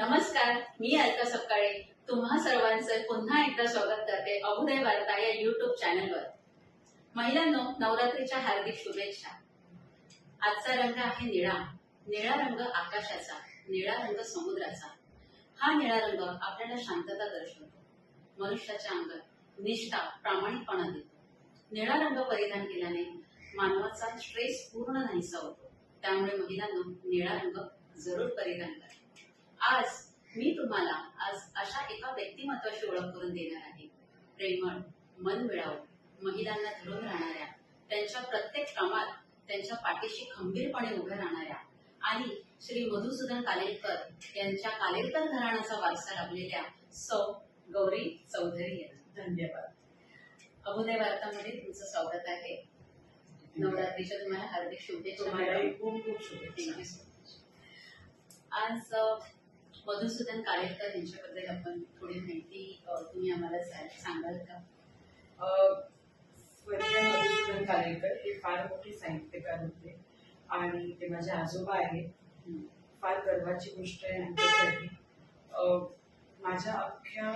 नमस्कार मी अलका सकाळे तुम्हा सर्वांचं पुन्हा एकदा स्वागत करते अभुदय वार्ता या युट्यूब चॅनलवर महिलांनो नवरात्रीच्या हार्दिक शुभेच्छा. आजचा रंग आहे निळा. निळा रंग आकाशाचा निळा रंग समुद्राचा. हा निळा रंग आपल्याला शांतता दर्शवतो. मनुष्याच्या अंगात निष्ठा प्रामाणिकपणा देतो. निळा रंग परिधान केल्याने मानवाचा स्ट्रेस पूर्ण नाहीसा होतो. त्यामुळे महिलांनो निळा रंग जरूर परिधान करा. आज मी तुम्हाला आज अशा एका व्यक्तिमत्वाची ओळख करून देणार आहे. प्रेमळ मन मिळावू महिलांना धरून राहणाऱ्या त्यांच्या प्रत्येक कामात त्यांच्या पाठीशी खंबीरपणे उभ्या राहणाऱ्या आणि श्री मधुसूदन कालेलकर यांच्या कालेलकर घराण्याचा वारसा लाभलेल्या सौ गौरी चौधरी धन्यवाद. अभुदय वार्तामध्ये तुमचं स्वागत आहे. नवरात्रीच्या तुम्हाला हार्दिक शुभेच्छा खूप खूप शुभेच्छा. आज मधुसूदन कालेलकर यांच्याबद्दल आपण थोडी माहिती तुम्ही आम्हाला सांगाल का? स्वर्गीय मधुसूदन कालेकर हे फार मोठे साहित्यकार होते आणि ते माझे आजोबा आहेत. फार गर्वाची गोष्ट आहे आमच्यासाठी अ, माझ्या अख्ख्या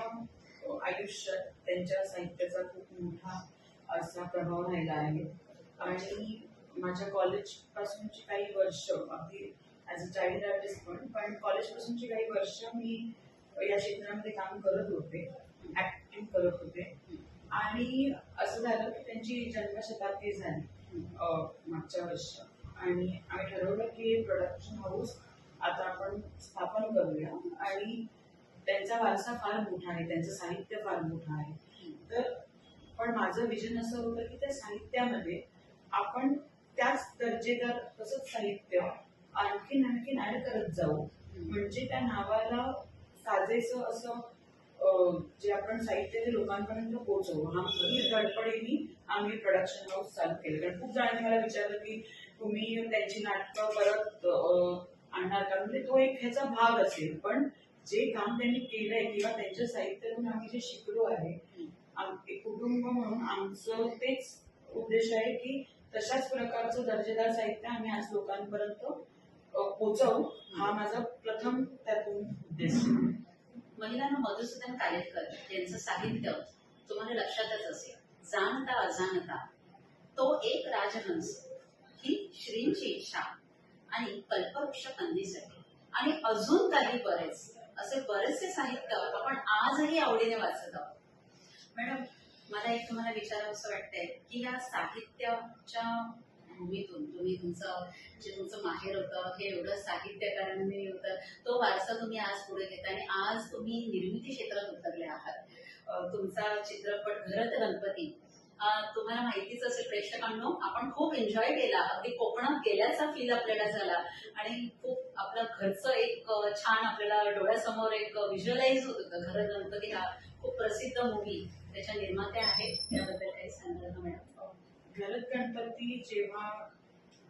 आयुष्यात त्यांच्या साहित्याचा खूप मोठा असा प्रभाव राहिला आहे. आणि माझ्या कॉलेज पासूनची काही वर्ष अगदी ॲज अ चाइल्ड आर्टिस्ट पण पण कॉलेजपासूनची काही वर्ष मी या क्षेत्रामध्ये काम करत होते ऍक्टिंग करत होते. आणि असं झालं की त्यांची जन्मशताब्दी झाली मागच्या वर्ष. आणि आम्ही ठरवलं की प्रोडक्शन हाऊस आता आपण स्थापन करूया. आणि त्यांचा वारसा फार मोठा आहे त्यांचं साहित्य फार मोठं आहे. तर पण माझं विजन असं होतं की त्या साहित्यामध्ये आपण त्याच दर्जेदार तसंच साहित्य आणखीन आणखीन ऍड करत जाऊ. म्हणजे त्या नावाला साजेस असं जे आपण साहित्य ते लोकांपर्यंत पोहोचवू. हा ही धडपडीने आम्ही प्रोडक्शन हाऊस चालू केलं. कारण खूप जणांनी मला विचारलं की तुम्ही त्यांची नाटकं परत आणणार का? म्हणजे तो एक ह्याचा भाग असेल. पण जे काम त्यांनी केलंय किंवा त्यांच्या साहित्यातून आम्ही जे शिकलो आहे आम- एक कुटुंब म्हणून आमचं तेच उद्देश आहे की तशाच प्रकारचं दर्जेदार साहित्य आम्ही आज लोकांपर्यंत अं, हा माझा प्रथम त्यातून उद्देश. महिलांना मधुसूदन कालेलकर यांचं साहित्य तुम्हाला लक्षातच असेल. जाणता अजाणता. तो एक राजहंस. ही श्रींची इच्छा. आणि कल्पवृक्ष कंदीसाठी आणि अजून काही बरेच असे बरेचसे साहित्य आपण आजही आवडीने वाचत आहोत. मॅडम मला एक तुम्हाला विचारावं असं वाटतंय की या साहित्याच्या भूमीतून तुम्ही तुमचं जे तुमचं माहेर होतं हे एवढं साहित्यकारांनी होतं तो वारसा तुम्ही आज पुढे घेता आणि आज तुम्ही निर्मिती क्षेत्रात उतरले आहात. तुमचा चित्रपट घरत गणपती. तुम्हाला माहितीच असेल प्रेक्षकांनो आपण खूप एन्जॉय केला. अगदी कोकणात गेल्याचा फील आपल्याला झाला. आणि खूप आपलं घरचं एक छान आपल्याला डोळ्यासमोर एक व्हिज्युअलाइज होत होतं. घर गणपती हा खूप प्रसिद्ध मूवी त्याच्या निर्माते आहेत. त्याबद्दल काही सांगाल मॅडम गलत गणपती जेव्हा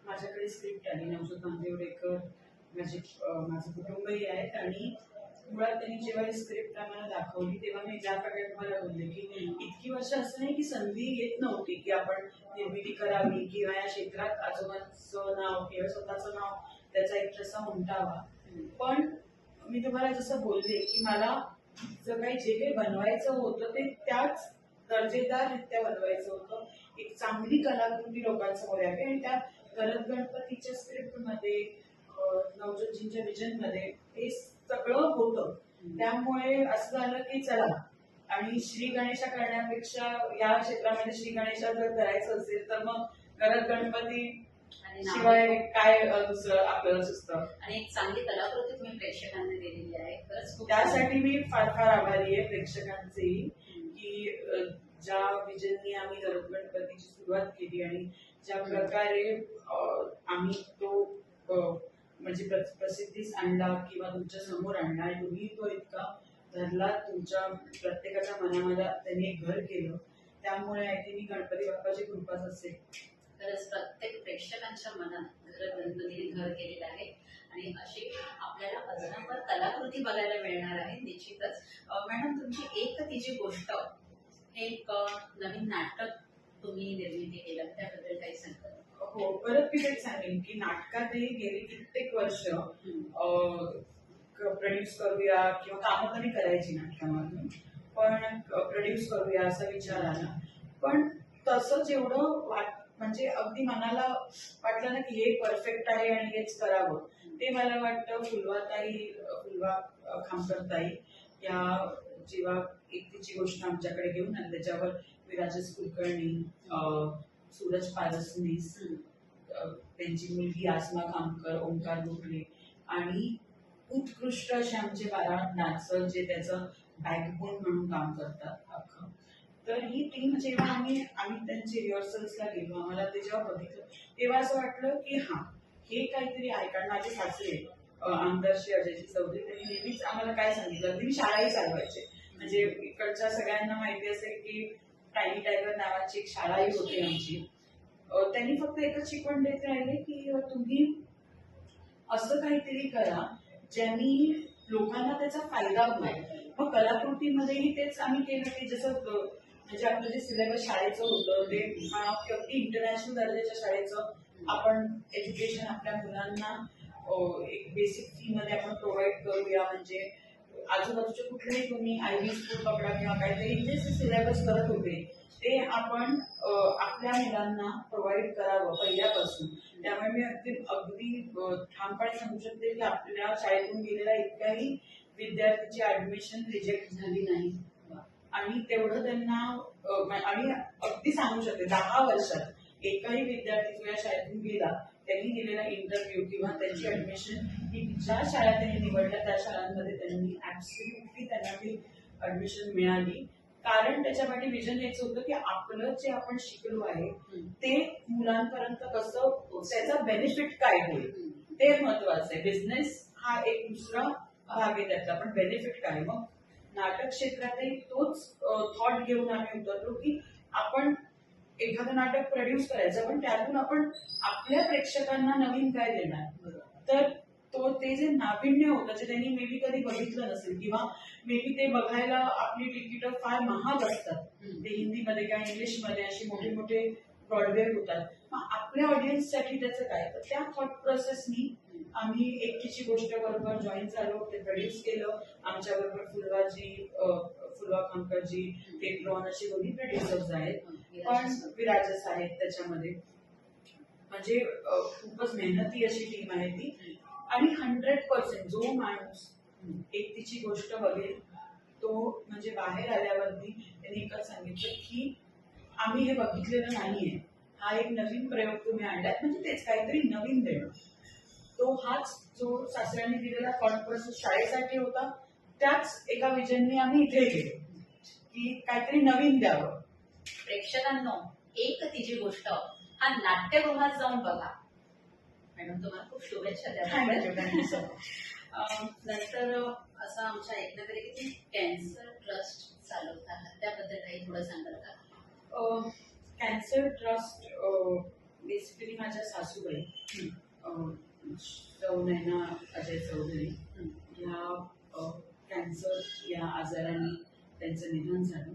माझ्याकडे स्क्रिप्ट आली नवजोत नांदेवडेकर माझे माझं कुटुंबही आहेत आणि मुळात त्यांनी जेव्हा ही स्क्रिप्ट आम्हाला दाखवली तेव्हा मी ज्या प्रकारे तुम्हाला बोलले की इतकी वर्ष असं नाही की संधी येत नव्हती की आपण निर्मिती करावी किंवा या क्षेत्रात आजोबांचं नाव किंवा स्वतःचं नाव त्याचा एक ठसा उमटावा. पण मी तुम्हाला जसं बोलले की मला जर काही जे काही बनवायचं होतं ते त्याच दर्जेदाररित्या बनवायचं होतं. एक चांगली कलाकृती लोकांसमोर यावी आणि त्या गरज गणपतीच्या स्क्रिप्टमध्ये नवज्योतजींच्या विजनमध्ये हे सगळं होतं. त्यामुळे असं झालं की चला. आणि श्री गणेशा करण्यापेक्षा या क्षेत्रामध्ये श्री गणेशा जर करायचं असेल तर मग गरज गणपती शिवाय काय आपल्याला सुचतं आणि एक चांगली कलाकृती तुम्ही प्रेक्षकांना दिलेली आहे. त्यासाठी मी फार फार आभारी आहे प्रेक्षकांचेही की ज्या विजननी आम्ही गणपतीची सुरुवात केली आणि ज्या प्रकारे आम्ही तो म्हणजे प्र- प्रसिद्धीस आणला किंवा तुमच्यासमोर आणला आणि तुम्ही तो इतका धरला तुमच्या प्रत्येकाच्या मनामध्ये त्यांनी घर केलं. त्यामुळे आय थिंक गणपती बाप्पाची कृपाच असेल. खरंच प्रत्येक प्रेक्षकांच्या मनात घर गणपतीने घर केलेलं आहे. आणि अशी आपल्याला अजरामर कलाकृती बघायला मिळणार आहे निश्चितच. मॅडम तुमची एक तिची गोष्ट हे एक नवीन नाटक तुम्ही निर्मिती केलं त्याबद्दल काही सांगा हो परत तेच सांगेन की नाटकातही गेली कित्येक वर्ष प्रोड्यूस करूया किंवा कामं तरी करायची नाटकामधून पण प्रोड्यूस करूया असा विचार आला. पण तसं जेवढं वाट म्हणजे अगदी मनाला वाटलं ना की हे परफेक्ट आहे आणि हेच करावं. ते मला वाटतं फुलवाताई फुलवा खामकरताई या जेव्हा एकतीची गोष्ट आमच्याकडे घेऊन आणि त्याच्यावर विराजस कुलकर्णी सूरज पारसनीस त्यांची मुलगी आसमा कामकर ओंकार गोखले आणि उत्कृष्ट असे आमचे बारा डान्सर जे त्याचं बॅकबोन म्हणून काम करतात अख्खं. तर ही टीम जेव्हा आम्ही आम्ही त्यांची रिहर्सल्सला गेलो आम्हाला ते जेव्हा बघितलं तेव्हा असं वाटलं की हा हे काहीतरी आहे कारण माझे सासरे आमदार श्री अजयजी चौधरी त्यांनी नेहमीच आम्हाला काय सांगितलं अगदी मी शाळाही चालवायचे. म्हणजे इकडच्या सगळ्यांना माहिती असेल की टायनी टायगर नावाची एक शाळाही होती आमची. त्यांनी फक्त एकच शिकवण देत राहिले की तुम्ही असं काहीतरी करा ज्यांनी लोकांना त्याचा फायदा होईल. मग कलाकृतीमध्येही तेच आम्ही केलं की जसं म्हणजे आपलं जे सिलेबस शाळेचं होतं ते अगदी इंटरनॅशनल दर्जाच्या शाळेचं आपण एज्युकेशन आपल्या मुलांना एक बेसिक फी मध्ये आपण प्रोव्हाइड करूया म्हणजे आजूबाजूचे कुठलेही तुम्ही आय व्ही स्कूल पकडा किंवा काहीतरी जे सिलेबस करत होते ते आपण आपल्या मुलांना प्रोव्हाइड करावं पहिल्यापासून. त्यामुळे मी अगदी अगदी ठामपणे सांगू शकते की आपल्या शाळेतून गेलेल्या इतकाही विद्यार्थ्याची ऍडमिशन रिजेक्ट झाली नाही. आणि तेवढं त्यांना आणि अगदी सांगू शकते दहा वर्षात. एकही विद्यार्थी जो या शाळेतून गेला त्यांनी दिलेला इंटरव्ह्यू किंवा त्यांची ऍडमिशन ही ज्या शाळा त्यांनी निवडल्या त्या शाळांमध्ये त्यांनी ऍब्सोल्युटली त्यांना ती ऍडमिशन मिळाली. कारण त्याच्या पाठी विजन हेच होतं की आपलं जे आपण शिकलो आहे ते मुलांपर्यंत कसं त्याचा बेनिफिट काय होईल? ते महत्वाचं आहे. बिझनेस हा एक दुसरा भाग आहे त्यातला पण बेनिफिट काय? मग नाटक क्षेत्रातही तोच थॉट घेऊन आम्ही उतरलो की आपण एखादं नाटक प्रोड्यूस करायचं पण त्यातून आपण आपल्या प्रेक्षकांना नवीन काय देणार? तर तो ते जे नाविन्य होतं जे त्यांनी मे बी कधी बघितलं नसेल किंवा मे बी ते बघायला आपली तिकीट फार महाग असतात. ते हिंदीमध्ये किंवा इंग्लिशमध्ये अशी मोठे मोठे ब्रॉडवे होतात. मग आपल्या ऑडियन्ससाठी त्याचं काय? तर त्या थॉट प्रोसेसनी आम्ही एकटीची गोष्ट बरोबर जॉईन झालो ते प्रोड्यूस केलं. आमच्या बरोबर फुलवाजी फुलवा खामकरजी टेकलॉन अशी दोन्ही प्रोड्युसर्स आहेत. पण विराजस आहेत त्याच्यामध्ये. म्हणजे खूपच मेहनती अशी टीम आहे ती. आणि हंड्रेड पर्सेंट जो माणूस एक तिची गोष्ट बघेल तो म्हणजे बाहेर आल्यावरती त्यांनी एकच सांगितलं की आम्ही हे बघितलेलं नाहीये. हा एक नवीन प्रयोग तुम्ही आणलात. म्हणजे तेच काहीतरी नवीन देणं. तो हाच जो सासऱ्यांनी दिलेला थॉट प्रोसेस शाळेसाठी होता त्याच एका विजननी आम्ही इथे गेलो. की काहीतरी नवीन द्यावं. प्रेक्षकांनो एक तिची गोष्ट हा नाट्यगृहात जाऊन बघा. मॅडम तुम्हाला खूप शुभेच्छा द्या. नंतर असं आमच्या ऐकण्यात आलं की कॅन्सर ट्रस्ट चालवत आहात. त्याबद्दल काही थोडं सांगाल का? कॅन्सर ट्रस्ट बेसिकली माझ्या सासूबाई. सौ नैना अजय चौधरी ह्या कॅन्सर या आजाराने त्यांचं निधन झालं.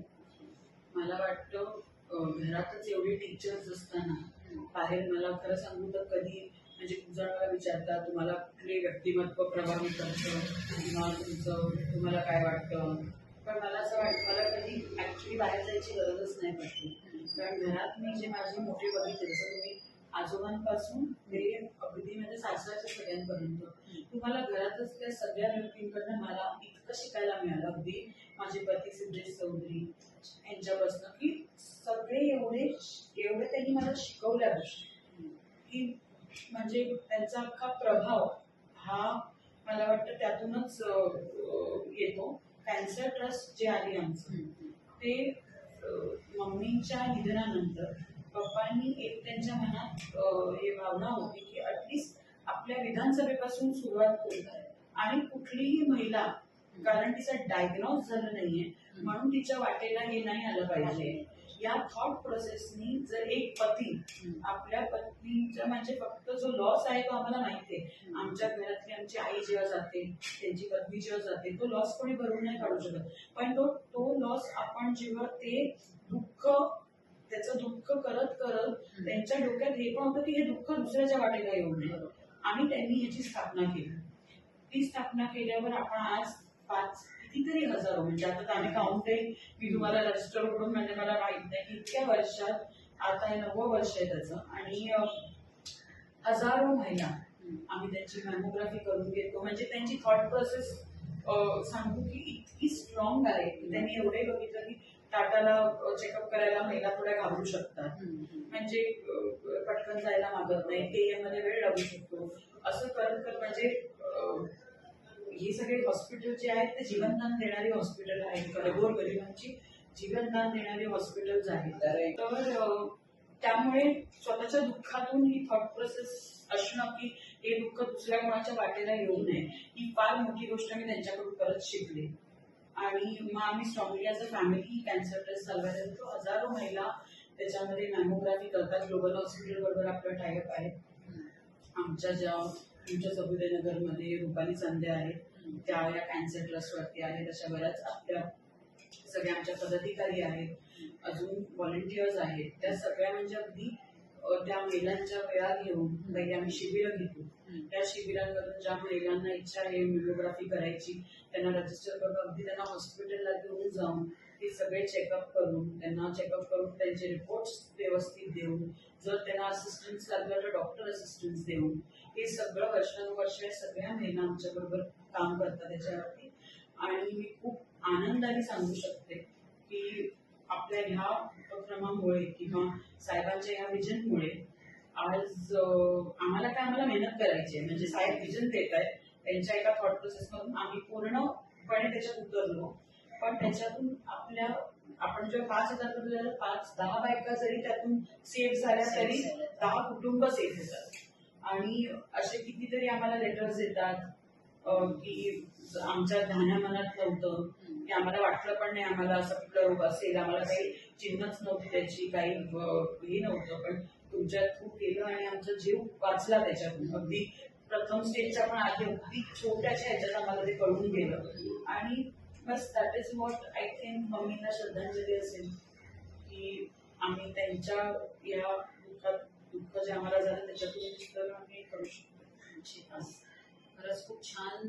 मला वाटतं घरातच एवढे टीचर्स असताना बाहेर मला खरं सांगू तर कधी म्हणजे खूप जण मला विचारतात तुम्हाला कुठले व्यक्तिमत्व प्रभावित करतं? किंवा तुमचं तुम्हाला काय वाटतं? पण मला असं वाटतं मला कधी ऍक्च्युली बाहेर जायची गरजच नाही पडली. कारण घरात मी जे माझे मोठे बघितले जसं तुम्ही आजोबांपासून ते अगदी म्हणजे सासऱ्याच्या सगळ्यांपर्यंत. तुम्हाला घरातच त्या सगळ्या व्यक्तींकडनं मला इतकं शिकायला मिळालं. अगदी माझे पती सिद्धेश चौधरी यांच्यापासून की सगळे एवढे एवढे त्यांनी मला शिकवल्या गोष्टी की म्हणजे त्यांचा अख्खा प्रभाव हा मला वाटतं त्यातूनच येतो. कॅन्सर ट्रस्ट जे आली आमचं ते मम्मींच्या निधनानंतर पप्पांनी एक त्यांच्या मनात हे भावना होती की अटलिस्ट आपल्या विधानसभेपासून सुरुवात करू आणि कुठलीही महिला कारण तिचं डायग्नोज झालं नाहीये. म्हणून तिच्या वाटेला हे नाही आलं पाहिजे. या थॉट प्रोसेसनी जर एक पती आपल्या पत्नीचा म्हणजे फक्त जो लॉस आहे तो आम्हाला माहिती आहे. आमच्या घरातली आमची आई जेव्हा जाते त्यांची पत्नी जेव्हा जाते तो लॉस कोणी भरून नाही काढू शकत. पण तो तो लॉस आपण जेव्हा ते दुःख त्याचं दुःख करत करत त्यांच्या डोक्यात हे पण होतं की हे दुःख दुसऱ्याच्या वाटेला येऊ नये. आणि त्यांनी ह्याची स्थापना केली. ती स्थापना केल्यावर आपण आज पाच कितीतरी हजारो. म्हणजे आता आम्ही काउंट आहे मी तुम्हाला रजिस्टर करून म्हणजे मला माहीत नाही की इतक्या वर्षात आता हे नववं वर्ष आहे त्याचं. आणि हजारो महिला आम्ही त्यांची मॅमोग्राफी करून घेतो. म्हणजे त्यांची थॉट प्रोसेस सांगू की इतकी स्ट्रॉंग आहे. की त्यांनी एवढे बघितलं की टाटाला चेकअप करायला महिला थोड्या घाबरू शकतात. म्हणजे पटकन जायला मागत नाही. ते मध्ये वेळ लागू शकतो. असं करत म्हणजे हे सगळे हॉस्पिटल जे आहेत ते जीवनदान देणारी हॉस्पिटल आहेत. गोर गरिबांची जीवनदान देणारी हॉस्पिटल्स आहेत. तर त्यामुळे स्वतःच्या दुःखातून ही थॉट प्रोसेस असणं की हे दुःख दुसऱ्या कोणाच्या वाटेला येऊ नये ही फार मोठी गोष्ट मी त्यांच्याकडून परत शिकले. आणि मग आम्ही strongly as a family cancer test चालवायला देतो हजारो महिला त्याच्यामध्ये मॅमोग्राफी करतात. ग्लोबल हॉस्पिटल बरोबर आपलं टायअप आहे. आमच्या ज्या तुमच्या सबुदेनगरमध्ये रुपाली संध्या आहेत. त्या या कॅन्सर ट्रस्टवरती आहेत अशा बऱ्याच आपल्या सगळ्या आमच्या पदाधिकारी आहेत. अजून व्हॉलेंटियर्स आहेत. त्या सगळ्या म्हणजे अगदी त्या महिलांच्या वेळा घेऊन काही आम्ही शिबिरं घेतो. त्या शिबिरांमधून ज्या महिलांना इच्छा आहे म्युमोग्राफी करायची त्यांना रजिस्टर करून अगदी त्यांना हॉस्पिटलला घेऊन जाऊन ते सगळे चेकअप करून त्यांना चेकअप करून त्यांचे रिपोर्ट्स व्यवस्थित देऊन जर त्यांना असिस्टन्स लागला तर डॉक्टर असिस्टन्स देऊन हे सगळं वर्षानुवर्ष सगळ्या महिला आमच्या बरोबर काम करतात त्याच्यावरती. आणि मी खूप आनंदाने सांगू शकते की आपल्या ह्या उपक्रमामुळे किंवा साहेबांच्या ह्या विजनमुळे आज आम्हाला काय आम्हाला मेहनत करायची आहे. म्हणजे साहेब विजन देत आहेत त्यांच्या एका थॉट प्रोसेस मधून आम्ही पूर्णपणे त्याच्यात उतरलो. पण त्याच्यातून आपल्या आपण जेव्हा पाच हजार पाच दहा बायका जरी त्यातून सेव्ह झाल्या तरी दहा कुटुंब सेव्ह होतात. आणि असे कितीतरी आम्हाला लेटर्स येतात की आमच्या ध्याना मनात नव्हतं की आम्हाला वाटलं पण नाही आम्हाला असं कुठला रोग असेल आम्हाला काही चिन्हच नव्हती त्याची काही हे नव्हतं. पण तुमच्या थ्रू केलं आणि आमचा जीव वाचला त्याच्यातून. अगदी प्रथम स्टेजच्या पण आधी अगदी छोट्याशा ह्याच्यात आम्हाला ते कळून गेलं. आणि बस that is what I think मम्मीला श्रद्धांजली असेल की आम्ही त्यांच्या या दुःख जे आम्हाला झालं त्याच्यातून आम्ही करू शकतो. खरंच खूप छान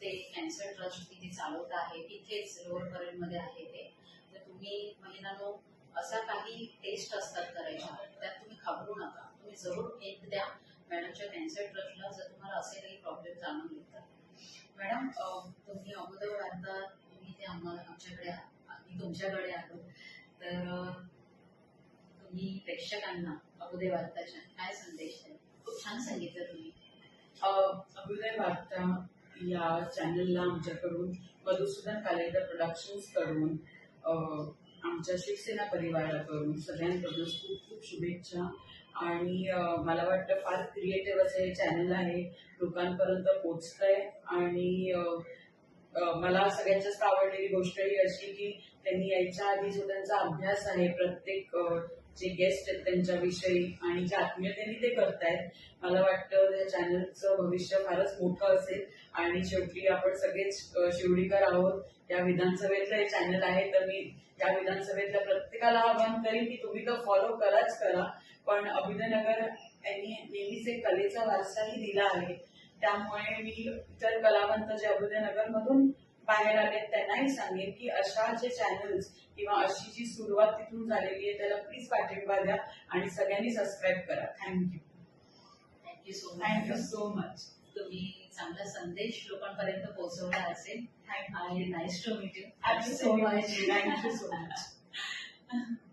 ते कॅन्सर ट्रस्ट तिथे चालवत आहे तिथेच लोअरमध्ये आहे ते. तर तुम्ही महिलांनो असा काही टेस्ट असतात करायच्या त्यात तुम्ही घाबरू नका. तुम्ही जरूर एक द्या. मॅडमच्या कॅन्सर ट्रस्टला जर तुम्हाला असे काही प्रॉब्लेम जाणून येतात. मॅडम तुम्ही अगोदर आता तुम्ही ते आम्हाला आमच्याकडे आ- आम्ही तुमच्याकडे आलो. तर प्रेक्षकांना अगोदर वार्ताच्या काय संदेश खूप छान सांगितलं तुम्ही. अभ्युदय वार्ता या चॅनलला आमच्याकडून मधुसूदन कालेकर प्रोडक्शन्सकडून आमच्या शिवसेना परिवाराकडून सगळ्यांकडून खूप खूप शुभेच्छा. आणि मला वाटतं फार क्रिएटिव्ह असं हे चॅनल आहे. लोकांपर्यंत पोचतंय आणि मला सगळ्यात जास्त आवडलेली गोष्ट ही अशी की त्यांनी यायच्या आधी जो त्यांचा अभ्यास आहे प्रत्येक जे गेस्ट आहेत त्यांच्याविषयी आणि ज्या आत्मीयतेने ते करतायत मला वाटतं त्या चॅनलचं भविष्य फारच मोठं असेल. आणि शेवटी आपण सगळेच शिवडीकर आहोत. या विधानसभेतलं हे चॅनल आहे तर मी या विधानसभेतल्या प्रत्येकाला आवाहन करेन की तुम्ही तर फॉलो कराच करा. पण अभिनयनगर यांनी नेहमीच एक कलेचा वारसाही दिला आहे. त्यामुळे मी इतर कलावंत जे अभ्युदयनगर मधून बाहेर आले त्यांनाही सांगेन की अशा जे चॅनल्स किंवा अशी जी सुरुवात तिथून झालेली आहे त्याला प्लीज पाठिंबा द्या आणि सगळ्यांनी सबस्क्राईब करा. Thank you thank you so thank you much so much तुम्ही चांगला संदेश लोकांपर्यंत पोहोचवला असेल. थँक्यू आणि nice to meet you much. Thank you so much.